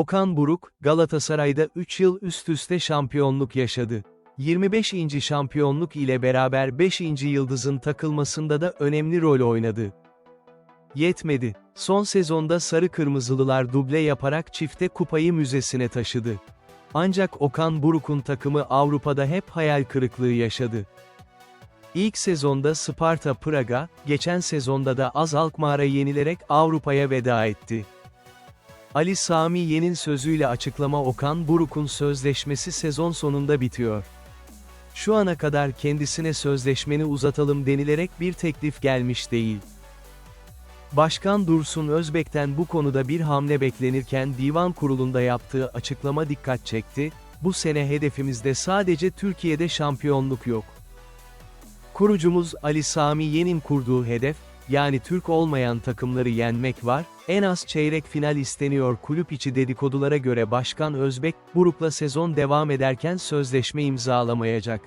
Okan Buruk, Galatasaray'da 3 yıl üst üste şampiyonluk yaşadı. 25. şampiyonluk ile beraber 5. yıldızın takılmasında da önemli rol oynadı. Yetmedi. Son sezonda Sarı Kırmızılılar duble yaparak çifte kupayı müzesine taşıdı. Ancak Okan Buruk'un takımı Avrupa'da hep hayal kırıklığı yaşadı. İlk sezonda Sparta Praga, geçen sezonda da Az Alkmaar'a yenilerek Avrupa'ya veda etti. Ali Sami Yen'in sözüyle açıklama Okan Buruk'un sözleşmesi sezon sonunda bitiyor. Şu ana kadar kendisine sözleşmeni uzatalım denilerek bir teklif gelmiş değil. Başkan Dursun Özbek'ten bu konuda bir hamle beklenirken divan kurulunda yaptığı açıklama dikkat çekti, bu sene hedefimizde sadece Türkiye'de şampiyonluk yok. Kurucumuz Ali Sami Yen'in kurduğu hedef, yani Türk olmayan takımları yenmek var, en az çeyrek final isteniyor kulüp içi dedikodulara göre Başkan Özbek, Buruk'la sezon devam ederken sözleşme imzalamayacak.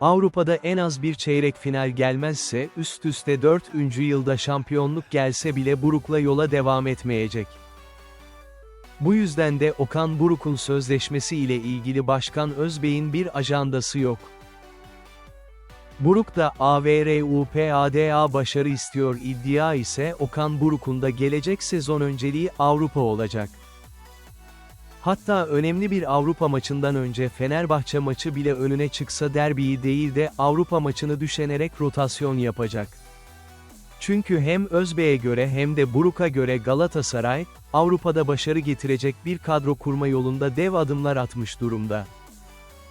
Avrupa'da en az bir çeyrek final gelmezse, üst üste 4. yılda şampiyonluk gelse bile Buruk'la yola devam etmeyecek. Bu yüzden de Okan Buruk'un sözleşmesi ile ilgili Başkan Özbey'in bir ajandası yok. Buruk da AVRUPADA başarı istiyor iddia ise Okan Buruk'un da gelecek sezon önceliği Avrupa olacak. Hatta önemli bir Avrupa maçından önce Fenerbahçe maçı bile önüne çıksa derbiyi değil de Avrupa maçını düşenerek rotasyon yapacak. Çünkü hem Özbey'e göre hem de Buruk'a göre Galatasaray, Avrupa'da başarı getirecek bir kadro kurma yolunda dev adımlar atmış durumda.